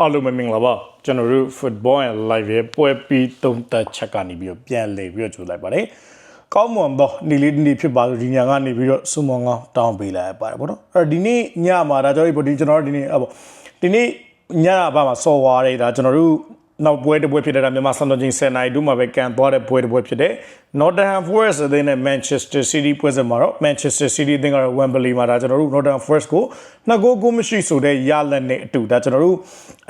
အားလုံးပဲမင်္ဂလာပါကျွန်တော်တို့ football and live ရဲ့ပွဲပြီးသုံးသက်ချက်ကနေပြီးတော့ပြန်လည်ပြီးတော့ကြိုလိုက်ပါတယ်ကောင်းမွန်တော့နေလေးနေဖြစ်ပါလို့ဒီညကနေပြီးတော့စုံမောင်းကောင်းတောင်းပေးလိုက်ပါတယ်ဗောနော်အဲ့တော့ဒီနေ့ညမှာဒါကြောင့်ဒီကျွန်တော်တို့ဒီနေ့အပေါ့ဒီနေ့ညဘာမှာစော်ဝါရဲဒါကျွန်တော်တို့ နောက်ပွဲတစ်ပွဲဖြစ်တဲ့ဒါမြန်မာစံတော်ချိန်10နိုင်ဒုမှာပဲကန်သွားတဲ့ပွဲတစ်ပွဲဖြစ်တဲ့ Nottingham Forest အသင်းနဲ့ Manchester City ပွဲစဉ်မှာတော့ Manchester City အသင်းကတော့ Wembley မှာဒါကျွန်တော်တို့ Nottingham Forest ကိုနှစ်ဂိုးကိုမရှိဆိုတဲ့ရလက်နဲ့အတူဒါကျွန်တော်တို့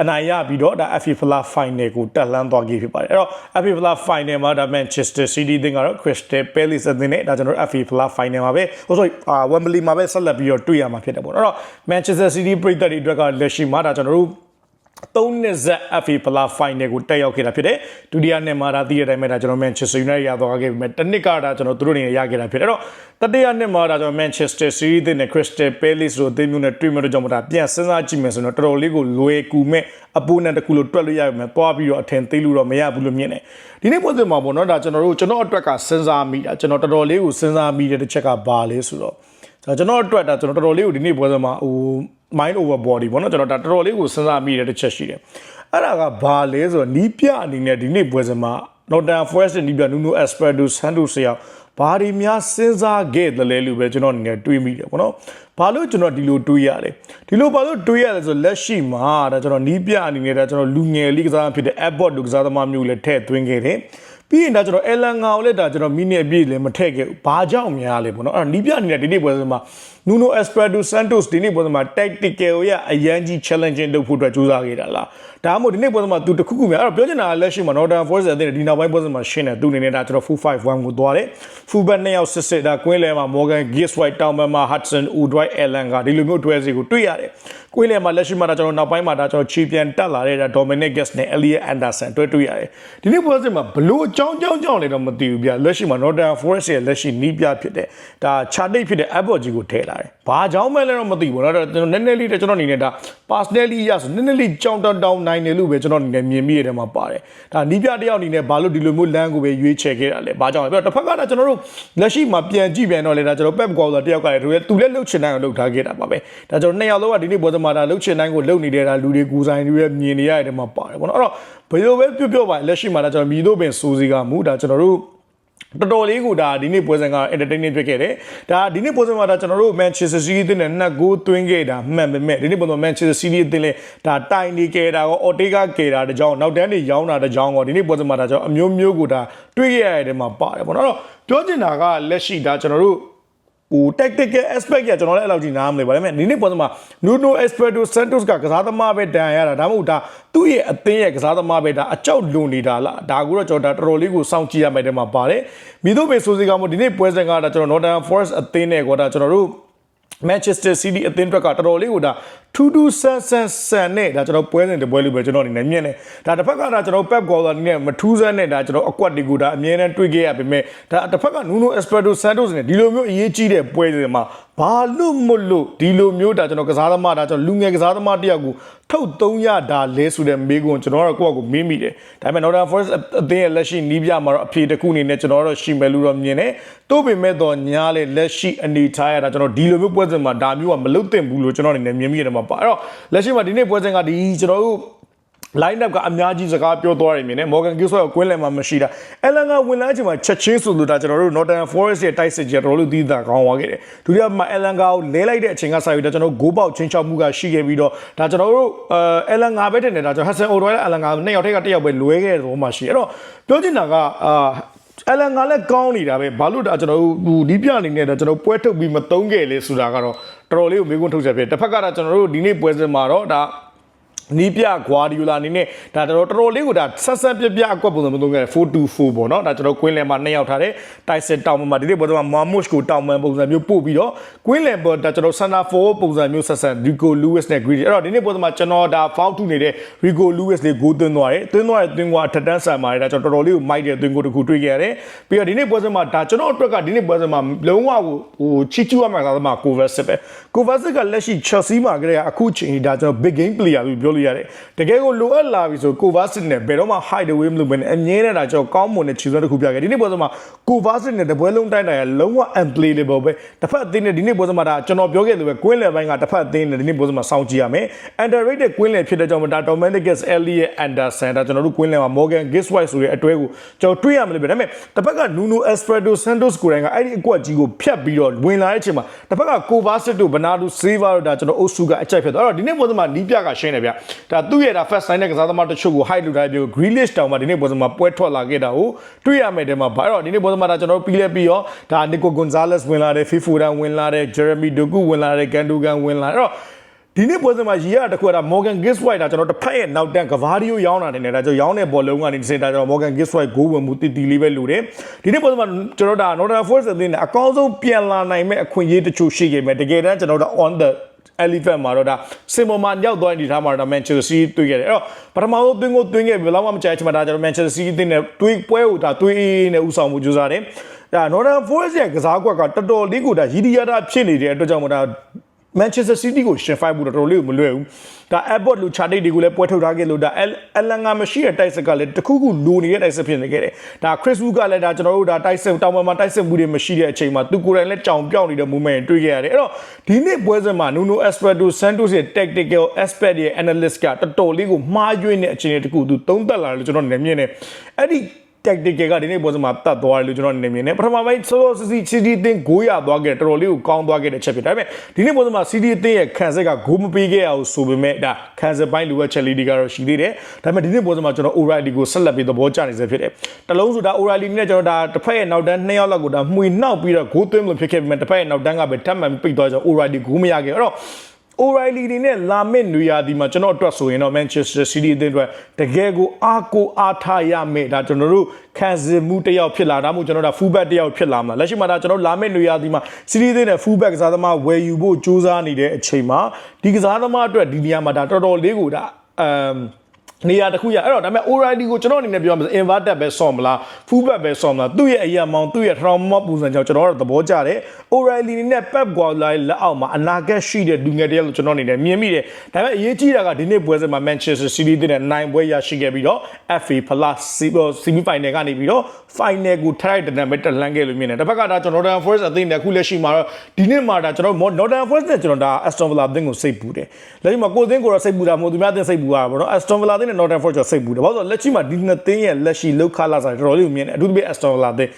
အနိုင်ရပြီးတော့ဒါ FA Fla Final ကိုတက်လှမ်းသွားခဲ့ဖြစ်ပါတယ်အဲ့တော့ FA Fla Final မှာဒါ Manchester City အသင်းကတော့ Crystal Palace အသင်းနဲ့ဒါကျွန်တော်တို့ FA Fla Final မှာပဲဟို sorry အာ Wembley မှာပဲဆက်လက်ပြီးတော့တွေ့ရမှာဖြစ်တယ်ပေါ့နော်အဲ့တော့ Manchester City ပြည်သက်တွေအတွက်ကလက်ရှိမှာဒါကျွန်တော်တို့ သုံးနှစ်ဆက် FA Pla Final ကိုတက်ရောက်ခဲ့တာဖြစ်တယ်ဒုတိယနှစ်မှာဒါတည်တဲ့အတိုင်းပဲဒါကျွန်တော် Manchester United ရသွားခဲ့ပြီမဲ့တစ်နှစ်ကဒါကျွန်တော်တို့အနေနဲ့ရခဲ့တာဖြစ်တယ်အဲ့တော့တတိယနှစ်မှာဒါကျွန်တော် Manchester City နဲ့ Crystal Palace တို့အသင်းမျိုးနဲ့တွေ့မဲ့တော့ကြောင့်မဒါပြန်စဉ်းစားကြည့်မယ်ဆိုတော့တော်တော်လေးကိုလွယ်ကူမဲ့အပူနဲ့တကူလို့တွက်လို့ရပြီမဲ့သွားပြီးတော့အထင်သေးလို့တော့မရဘူးလို့မြင်တယ်ဒီနေ့ပုံစံမှာပေါ့နော်ဒါကျွန်တော်တို့ကျွန်တော်အတွက်ကစဉ်းစားမိတာကျွန်တော်တော်တော်လေးကိုစဉ်းစားမိတဲ့တစ်ချက်ကဘာလဲဆိုတော့ကျွန်တော်အတွက်ဒါကျွန်တော်တော်တော်လေးကိုဒီနေ့ပွဲစဉ်မှာဟို mind over body ပေါ့နော်ကျွန်တော်ဒါတော်တော်လေးကိုစဉ်းစားမိတဲ့တစ်ချက်ရှိတယ်အဲ့ဒါကဘာလဲဆိုတော့နီးပြအနေနဲ့ဒီနေ့ပွဲစဉ်မှာ Northern Forest နီးပြ Nuno Espirito Santos ဆရာဘာဒီများစဉ်းစားခဲ့တယ်လဲလို့ပဲကျွန်တော်အနေနဲ့တွေးမိတယ်ပေါ့နော်ဘာလို့ကျွန်တော်ဒီလိုတွေးရလဲဒီလိုဘာလို့တွေးရလဲဆိုလက်ရှိမှာဒါကျွန်တော်နီးပြအနေနဲ့ဒါကျွန်တော်လူငယ်လေးကစားဖြစ်တဲ့ Airport လူကစားသမားမျိုးလည်းထည့်သွင်းခဲ့တယ်ပြီးရင်ဒါကျွန်တော်အလန်ငါကိုလည်းဒါကျွန်တော်မိနစ်အပြည့်လည်းမထည့်ခဲ့ဘူးဘာကြောင့်များလဲပေါ့နော်အဲ့တော့နီးပြအနေနဲ့ဒီနေ့ပွဲစဉ်မှာ Nuno Espirito Santos ဒီနေ့ပွဲစဉ်မှာ tactical ရအရန်ကြီး challenging လုပ်ဖို့အတွက်ကြိုးစားခဲ့တာလားဒါမှမဟုတ်ဒီနေ့ပွဲစဉ်မှာသူတခုခုများအဲ့တော့ပြောချင်တာကလက်ရှိမှာ Northern Forest အသင်းဒီနောက်ပိုင်းပွဲစဉ်မှာရှင်းတယ်သူအနေနဲ့ဒါကျွန်တော် full 5-1ကိုသွားတယ် full back နှစ်ယောက်စစ်စစ်ဒါကွင်းလဲမှာ Morgan Giswhite တောင်ပံမှာ Hudson Odoi Allen ကဒီလိုမျိုးတွဲစီကိုတွေ့ရတယ်ကွင်းလဲမှာလက်ရှိမှာဒါကျွန်တော်နောက်ပိုင်းမှာဒါကျွန်တော်ချီပြန်တက်လာတဲ့ဒါ Dominic Guest နဲ့ Elliot Anderson တွဲတွေ့ရတယ်ဒီနေ့ပွဲစဉ်မှာဘလို့အကြောင်းကြောင်းကြောင်းလည်းတော့မသိဘူးဗျလက်ရှိမှာ Northern Forest ရဲ့လက်ရှိနီးပြဖြစ်တဲ့ဒါ Charting ဖြစ်တဲ့ Abbott ကြီးကိုထည့်လာတယ်ဘာကြောင်းမဲလဲတော့မသိဘူးเนาะကျွန်တော်နည်းနည်းလေးကျွန်တော်အနေနဲ့ဒါ personally ရဆိုနည်းနည်းလေးကြောင်းတောင်းတောင်းနိုင်တယ်လို့ပဲကျွန်တော်အနေနဲ့မြင်မိရတဲ့မှာပါတယ်ဒါနီးပြတယောက်အနေနဲ့ဘာလို့ဒီလိုမျိုးလမ်းကိုပဲရွေးချယ်ခဲ့တာလဲဘာကြောင့်လဲပြီးတော့တစ်ဖက်ကလည်းကျွန်တော်တို့လက်ရှိမှာပြန်ကြည့်ပြန်တော့လေဒါကျွန်တော် Pep Guardiola တယောက်ကလည်းသူလည်းလှုပ်ချင်တိုင်းကိုလှုပ်ထားခဲ့တာပါပဲဒါကျွန်တော်နှစ်ယောက်လုံးကဒီနေ့ဘောစမာဒါလှုပ်ချင်တိုင်းကိုလှုပ်နေတဲ့ဒါလူတွေကိုယ်ဆိုင်တွေမြင်နေရတဲ့မှာပါတယ်ပေါ့နော်အဲ့တော့ဘယ်လိုပဲပြောပြောပါလက်ရှိမှာဒါကျွန်တော်မြည်တို့ပင်စိုးစီကမူဒါကျွန်တော်တို့ တော်တော်လေးကိုဒါဒီနေ့ပွဲစဉ်က entertaining ဖြစ်ခဲ့တယ်။ဒါဒီနေ့ပွဲစဉ်မှာဒါကျွန်တော်တို့ Manchester City အသင်းနဲ့နှစ်ဂိုးသွင်းခဲ့တာမှန်ပေမဲ့ဒီနေ့ပွဲစဉ် Manchester City အသင်းလည်းဒါတိုင်နေခဲ့တာကော Ortega ခဲ့တာတကြောင်နောက်တန်းတွေရောင်းတာတကြောင်ကောဒီနေ့ပွဲစဉ်မှာဒါကျွန်တော်အမျိုးမျိုးကိုဒါတွေ့ရတဲ့မှာပါတယ်ပေါ့နော်။အဲ့တော့ပြောချင်တာကလက်ရှိဒါကျွန်တော်တို့ ဟို tactical aspect ကကျွန်တော်လည်းအဲ့လောက်ကြီးနားမလဲပါဒါပေမဲ့ဒီနေ့ပေါ်စမှာ Nuno Espirito Santos ကကစားသမားပဲတန်ရတာဒါမှမဟုတ်ဒါသူ့ရဲ့အသင်းရဲ့ကစားသမားပဲဒါအကြောက်လွန်နေတာလားဒါကိုတော့ကျွန်တော်ဒါတော်တော်လေးကိုစောင့်ကြည့်ရမယ်တဲ့မှာပါတယ်မိတို့ပဲဆိုစီကမို့ဒီနေ့ပွဲစဉ်ကဒါကျွန်တော် Northern Forest အသင်းနဲ့ကွာဒါကျွန်တော်တို့ Manchester City အသင်းအတွက်ကတော်တော်လေးကိုဒါထူးထူးဆန်းဆန်းဆန်နဲ့ဒါကျွန်တော်ပွဲစဉ်တပွဲလို့ပဲကျွန်တော်အနေနဲ့မြင်တယ်ဒါတစ်ဖက်ကဒါကျွန်တော် Pep Guardiola အနေနဲ့မထူးဆန်းနဲ့ဒါကျွန်တော်အကွက်တွေကိုဒါအမြဲတမ်းတွေ့ခဲ့ရပေမဲ့ဒါတစ်ဖက်က Nuno Espirito Santos နဲ့ဒီလိုမျိုးအရေးကြီးတဲ့ပွဲစဉ်မှာဘာလို့မလို့ဒီလိုမျိုးဒါကျွန်တော်ကစားသမားဒါကျွန်တော်လူငယ်ကစားသမားတယောက်ကိုထုတ်သုံးရတာလဲဆိုတဲ့မေးခွန်းကျွန်တော်ကတော့ကိုယ့်အကိုမေးမိတယ်ဒါပေမဲ့ Northern Forest အသင်းရဲ့လက်ရှိနီးပြမှာတော့အဖြေတစ်ခုအနေနဲ့ကျွန်တော်တို့ရှိမယ်လို့တော့မြင်တယ်တိုးပေမဲ့တော့ညားလေလက်ရှိအနေထားရတာကျွန်တော်ဒီလိုမျိုးပွဲစဉ်မှာဒါမျိုးကမလုတ်တင်ဘူးလို့ကျွန်တော်အနေနဲ့မြင်မိရတယ်မှာပါအဲ့တော့လက်ရှိမှာဒီနေ့ပွဲစဉ်ကဒီကျွန်တော်တို့ line up ကအများကြီးစကားပြောသွားတယ်မြင်တယ် Morgan Gibbs ကကွင်းလယ်မှာမရှိတာ Allen ကဝင်လာချိန်မှာချက်ချင်းဆိုလို့ဒါကျွန်တော်တို့ Northern Forest ရဲ့တိုက်စစ်ကြီးတော်လို့သီးတာကောင်းသွားခဲ့တယ်ဒုတိယမှာ Allen ကကိုလဲလိုက်တဲ့အချိန်ကစပြီးတော့ကျွန်တော်ဂိုးပေါက်ချင်းချောက်မှုကရှိခဲ့ပြီးတော့ဒါကျွန်တော်တို့အဲ Allen ကပဲတင်တယ်ဒါကျွန်တော် Hassan Odoi နဲ့ Allen ကနှစ်ယောက်ထက်ကတစ်ယောက်ပဲလွဲခဲ့တဲ့သဘောမှရှိအဲ့တော့ပြောချင်တာကအာအလန်ကလည်းကောင်းနေတာပဲဘာလို့ဒါကျွန်တော်တို့ဟိုဒီပြအနေနဲ့ဒါကျွန်တော်ပွဲထုတ်ပြီးမသုံးခဲ့လေဆိုတာကတော့ တော်တော်လေးကိုမေးခွန်းထုတ်ချက်ဖြစ်တစ်ဖက်ကတော့ကျွန်တော်တို့ဒီနေ့ပွဲစဉ်မှာတော့ဒါ နီးပြဂွာဒီယိုလာအနေနဲ့ဒါတော်တော်တော်လေးကိုဒါဆက်ဆက်ပြပြအကွက်ပုံစံမသုံးခဲ့424ပေါ့နော်ဒါကျွန်တော်ကွင်းလယ်မှာနှစ်ယောက်ထားတဲ့တိုက်စစ်တောင်မှာဒီနေ့ပေါ်တော့မာမုရှ်ကိုတောင်ပန်ပုံစံမျိုးပို့ပြီးတော့ကွင်းလယ်ပေါ်ဒါကျွန်တော်ဆန်နာ4ပုံစံမျိုးဆက်ဆက်ရီကိုလူးဝစ်နဲ့ဂရီအဲ့တော့ဒီနေ့ပေါ်တော့ကျွန်တော်ဒါဖောက်ထုနေတဲ့ရီကိုလူးဝစ်လေးဂိုးသွင်းသွားတယ်သွင်းသွားတဲ့သွင်းကွာထက်တန်းဆန်ပါတယ်ဒါကျွန်တော်တော်တော်လေးကိုမိုက်တဲ့သွင်းကိုတစ်ခုတွေ့ခဲ့ရတယ်ပြီးတော့ဒီနေ့ပွဲစဉ်မှာဒါကျွန်တော်အတွက်ကဒီနေ့ပွဲစဉ်မှာလုံးဝကိုဟိုချီချူရမှာသာသမာကိုဗာစစ်ပဲကိုဗာစစ်ကလက်ရှိ Chelsea မှာကလေးကအခုချိန်ဒါကျွန်တော် big game player လို့ပြောလို့လို့ရတယ်တကယ်ကိုလိုအပ်လာပြီဆိုကိုဗာစစ်နဲ့ဘယ်တော့မှ hide away မလုပ်ဘဲနဲ့အမြဲတမ်းဒါကျွန်တော်ကောင်းမွန်တဲ့ခြေစွမ်းတစ်ခုပြခဲ့ဒီနေ့ပွဲစဉ်မှာကိုဗာစစ်နဲ့တပွဲလုံးတိုင်းတိုင်းလုံးဝ unplayable ပဲတစ်ဖက်အသင်းနဲ့ဒီနေ့ပွဲစဉ်မှာဒါကျွန်တော်ပြောခဲ့လို့ပဲကွင်းလယ်ပိုင်းကတစ်ဖက်အသင်းနဲ့ဒီနေ့ပွဲစဉ်မှာစောင့်ကြည့်ရမယ် underrated ကွင်းလယ်ဖြစ်တဲ့ကြောင့်ဒါ Dominicus Elliot Anderson ဒါကျွန်တော်တို့ကွင်းလယ်မှာ Morgan Giswhite ဆိုတဲ့အတွဲကိုကျွန်တော်တွေးရမလို့ပဲဒါပေမဲ့တစ်ဖက်က Nuno Espirito Santos ကိုယ်တိုင်ကအဲ့ဒီအကွက်ကြီးကိုဖြတ်ပြီးတော့ဝင်လာတဲ့အချိန်မှာတစ်ဖက်ကကိုဗာစစ်တို့ Bernardo Silva တို့ဒါကျွန်တော်အုပ်စုကအကြိုက်ဖြစ်သွားအဲ့တော့ဒီနေ့ပွဲစဉ်မှာနီးပြကရှင်းတယ်ဗျဒါသူ့ရဲ့ဒါ first sign တဲ့ကစားသမားတချို့ကို hide လုပ်ထားပြီး Grealish တောင်မှဒီနေ့ပွဲစဉ်မှာပွဲထွက်လာခဲ့တာကိုတွေးရမယ်တဲ့မှာဘာတော့ဒီနေ့ပွဲစဉ်မှာဒါကျွန်တော်ပြီးလဲပြီးရောဒါ Nico Gonzalez ဝင်လာတယ် Fiforan ဝင်လာတယ် Jeremy Doku ဝင်လာတယ် Gundogan ဝင်လာတယ်အဲ့တော့ဒီနေ့ပွဲစဉ်မှာရီရတခုကဒါ Morgan Giswhite ဒါကျွန်တော်တစ်ဖက်ရဲ့နောက်တန်းကဘာဒီယိုရောင်းတာနေတယ်ဒါကျွန်တော်ရောင်းတဲ့ဘောလုံးကနေဒီစင်တာကျွန်တော် Morgan Giswhite ဂိုးဝင်မှုတည်တည်လေးပဲလိုတယ်ဒီနေ့ပွဲစဉ်မှာကျွန်တော်ဒါ Northern Forest အသင်းနဲ့အကောင်းဆုံးပြန်လာနိုင်မဲ့အခွင့်အရေးတချို့ရှိခဲ့မယ်တကယ်တမ်းကျွန်တော်တို့ on the elephant မှာတော့ဒါစင်ပေါ်မှာရောက်သွားတဲ့ဒီထားမှာတော့ Manchester City တွေ့ခဲ့တယ်အဲ့တော့ပထမဆုံးသွင်းကိုသွင်းခဲ့ပြီဘယ်တော့မှမကြိုက်ချင်မှာဒါကျွန်တော် Manchester City အသင်းနဲ့တွေးပွဲကိုဒါတွေးနဲ့ဥဆောင်မှုကြိုးစားတယ်ဒါ Northern Forest ရဲ့ကစားကွက်ကတော်တော်လေးကိုဒါရည်ရည်ရတာဖြစ်နေတဲ့အတွက်ကြောင့်မို့ဒါ Manchester City ကိုရှင်ဖိုက်မှုတော့တော်တော်လေးကိုမလွယ်ဘူးဒါ Airport လူချာတိတ်တွေကိုလည်းပွဲထုတ်ထားခဲ့လို့ဒါအလန်ငါမရှိတဲ့တိုက်စက်ကလည်းတခုခုလိုနေတဲ့တိုက်စက်ဖြစ်နေခဲ့တယ်ဒါ Chris Wood ကလည်းဒါကျွန်တော်တို့ဒါတိုက်စက်တောင်ပေါ်မှာတိုက်စက်မှုတွေမရှိတဲ့အချိန်မှာသူကိုယ်တိုင်လည်းကြောင်ပြောင်းနေတဲ့ moment တွေ့ခဲ့ရတယ်အဲ့တော့ဒီနေ့ပွဲစဉ်မှာ Nuno Espirito Santos ရဲ့ tactical aspect ရဲ့ analyst ကတော်တော်လေးကိုမှားယွင်းတဲ့အခြေအနေတခုသူသုံးသပ်လာတယ်လို့ကျွန်တော်နေမြင်တယ်အဲ့ဒီ tactical ကဒီနေ့ပွဲစဉ်မှာတတ်သွားတယ်လို့ကျွန်တော်အနေနဲ့မြင်တယ်ပထမပိုင်းစောစောစီစီ CD အသင်းဂိုးရသွားခဲ့တယ်တော်တော်လေးကိုကောင်းသွားခဲ့တဲ့ချက်ဖြစ်တယ်ဒါပေမဲ့ဒီနေ့ပွဲစဉ်မှာ CD အသင်းရဲ့ခံစစ်ကဂိုးမပေးခဲ့ရအောင်ဆိုပေမဲ့ဒါခံစစ်ပိုင်းလိုအပ်ချက်လေးတွေကတော့ရှိသေးတယ်ဒါပေမဲ့ဒီနေ့ပွဲစဉ်မှာကျွန်တော် O'Reilly ကိုဆက်လက်ပြီးသဘောကျနေစေဖြစ်တယ်တလုံးဆိုဒါ O'Reilly နဲ့ကျွန်တော်ဒါတစ်ဖက်ရဲ့နောက်တန်းနှစ်ယောက်လောက်ကိုဒါမှွေနှောက်ပြီးတော့ဂိုးသွင်းမလို့ဖြစ်ခဲ့ပေမဲ့တစ်ဖက်ရဲ့နောက်တန်းကပဲထပ်မံပိတ်သွားကြ O'Reilly ဂိုးမရခဲ့အဲ့တော့ O'Reilly တွေနဲ့လာမစ်နွေရာဒီမှာကျွန်တော်အတွက်ဆိုရင်တော့ Manchester City အသင်းအတွက်တကယ်ကိုအားကိုအားထားရမယ်ဒါကျွန်တော်တို့ခံစားမှုတစ်ယောက်ဖြစ်လာဒါမှမဟုတ်ကျွန်တော်တို့ fullback တစ်ယောက်ဖြစ်လာမှာလက်ရှိမှာဒါကျွန်တော်လာမစ်နွေရာဒီမှာ City အသင်းနဲ့ fullback ကစားသမားဝယ်ယူဖို့ကြိုးစားနေတဲ့အချိန်မှာဒီကစားသမားအတွက်ဒီနေရာမှာဒါတော်တော်လေးကိုဒါအမ် နေရာတစ်ခုရအဲ့တော့ဒါပေမဲ့ O'Reilly ကိုကျွန်တော်အနေနဲ့ပြောမှာ inverted ပဲဆော့မလား fullback ပဲဆော့မလားသူ့ရဲ့အရာမောင်သူ့ရဲ့ trauma ပုံစံကြောင့်ကျွန်တော်တို့သဘောကျတယ် O'Reilly နဲ့ Pep Guardiola လက်အောက်မှာအနာဂတ်ရှိတဲ့လူငယ်တယောက်လို့ကျွန်တော်အနေနဲ့မြင်မိတယ်ဒါပေမဲ့အရေးကြီးတာကဒီနေ့ပွဲစဉ်မှာ Manchester City တဲ့နိုင်ပွဲရရှိခဲ့ပြီးတော့ FA Plus semi final ကနေပြီးတော့ final ကိုထိုက်တဲ့နံပါတ်တက်လှမ်းခဲ့လို့မြင်တယ်တစ်ဖက်ကဒါကျွန်တော် Northern Forest အသင်းနဲ့အခုလက်ရှိမှာတော့ဒီနေ့မှာဒါကျွန်တော် Northern Forest နဲ့ကျွန်တော်ဒါ Aston Villa အသင်းကိုစိတ်ပူတယ်လက်ရှိမှာကိုယ်အသင်းကိုတော့စိတ်ပူတာမဟုတ်သူများအသင်းစိတ်ပူတာပေါ့နော် Aston Villa အသင်းနဲ့ Northern Forest စိတ်ပူတယ်ဘာလို့လဲဆိုတော့လက်ရှိမှာဒီနှစ်သင်းရဲ့လက်ရှိလောက်ခလာစားတော်တော်လေးကိုမြင်တယ်အထူးသဖြင့် Aston Villa အသင်း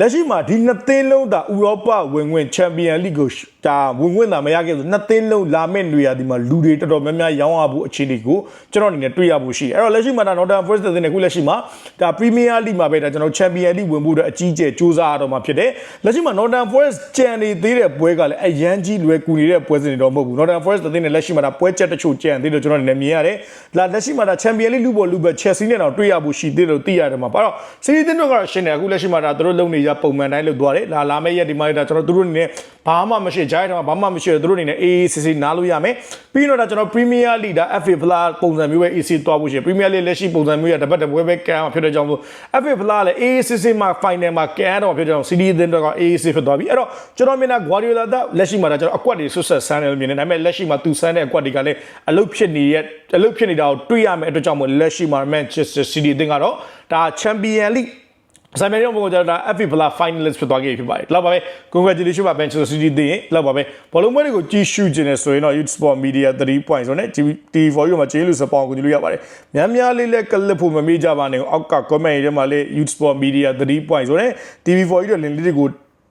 လက်ရှိမှာဒီနှစ်သင်းလုံးဒါဥရောပဝင်ဝင်ချန်ပီယံလိကိုဒါဝင်ဝင်တာမရခဲ့ဘူးနှစ်သင်းလုံးလာမဲ့နေရာဒီမှာလူတွေတော်တော်များများရောင်းရဖို့အခြေအနေကိုကျွန်တော်အနေနဲ့တွေ့ရဖို့ရှိတယ်အဲ့တော့လက်ရှိမှာဒါ Northern Forest သင်းနဲ့ခုလက်ရှိမှာဒါ Premier League မှာပဲဒါကျွန်တော် Champion League ဝင်ဖို့အတွက်အကြီးကျယ်စူးစမ်းရတော့မှာဖြစ်တယ်လက်ရှိမှာ Northern Forest ကြံနေသေးတဲ့ပွဲကလည်းအရန်ကြီးလွယ်ကူနေတဲ့ပွဲစဉ်တွေတော့မဟုတ်ဘူး Northern Forest သင်းနဲ့လက်ရှိမှာဒါပွဲချက်တချို့ကြံသေးတယ်ကျွန်တော်အနေနဲ့မြင်ရတယ်လာလက်ရှိမှာဒါ Champion League လူပေါ်လူပဲ Chelsea နဲ့တော့တွေ့ရဖို့ရှိသေးတယ်လို့သိရတယ်မှာဘာတော့ City သင်းတို့ကတော့ရှင်းတယ်အခုလက်ရှိမှာဒါသူတို့လုံနေကြပုံမှန်တိုင်းလုပ်သွားတယ်လာလာမယ့်ရက်ဒီမှာဒါကျွန်တော်တို့အနေနဲ့ဘာမှမရှိဂျိုင်းတော့ဘာမှမရှိသူတို့အနေနဲ့ AACC နားလို့ရမယ်ပြီးတော့ဒါကျွန်တော် Premier League ဒါ FA Plus ပုံစံမျိုးပဲ AC သွားဖို့ရှိ Premier League လက်ရှိပုံစံမျိုးရတပတ်တပွဲပဲကန်မှာဖြစ်တဲ့ကြောင့်မို့ FA Plus လည်း AACC မှာ final မှာကန်တော့ဖြစ်တဲ့ကြောင့် CD အသင်းတော့ AAC ဖြစ်သွားပြီအဲ့တော့ကျွန်တော်မြင်တာ Guardiola that လက်ရှိမှာဒါကျွန်တော်အကွက်တွေဆွတ်ဆက်ဆန်းတယ်လို့မြင်တယ်ဒါပေမဲ့လက်ရှိမှာသူဆန်းတဲ့အကွက်တွေကလည်းအလုပ်ဖြစ်နေရဲ့အလုပ်ဖြစ်နေတာကိုတွေ့ရမယ်အတွက်ကြောင့်မို့လက်ရှိမှာ Manchester City အသင်းကတော့ဒါ Champion League ဆမ်မီယောပုံကဒါ FA Plus finalist ဖြစ်သွားခဲ့ပြီဖြစ်ပါတယ်။လောက်ပါပဲ congratulations ပါ Manchester City တင်ရင်လောက်ပါပဲဘောလုံးပွဲတွေကိုကြည့်ရှုခြင်းနဲ့ဆိုရင်တော့ Youth Sport Media 3 points ဆိုနဲ့ TV4 ရုံမှာကျေးလူစပောင်းကိုကြည့်လို့ရပါတယ်။များများလေးလည်းကလစ်ဖို့မမေ့ကြပါနဲ့။အောက်က comment တွေမှာလည်း Youth Sport Media 3 points ဆိုနဲ့ TV4 ရုံ link လေးတွေကို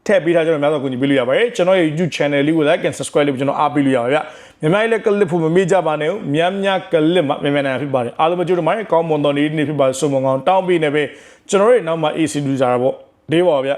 ထည့်ပေးထားကြတော့များစွာကူညီပေးလို့ရပါတယ်ကျွန်တော်ရဲ့ YouTube channel လေးကို like and subscribe လုပ်ကျွန်တော်အားပေးလို့ရပါဗျမြန်မာလေးလည်းကလစ်ဖို့မမေ့ကြပါနဲ့ဦးများများကလစ်မှာမြန်မာနိုင်ငံဖြစ်ပါတယ်အားလုံးကြိုးတော့မိုင်းကောင်းမွန်တော်နေနေဖြစ်ပါစုံမကောင်းတောင်းပေးနေပဲကျွန်တော်တို့နောက်မှာ AC လူကြတာပေါ့ဒေးပါဗျ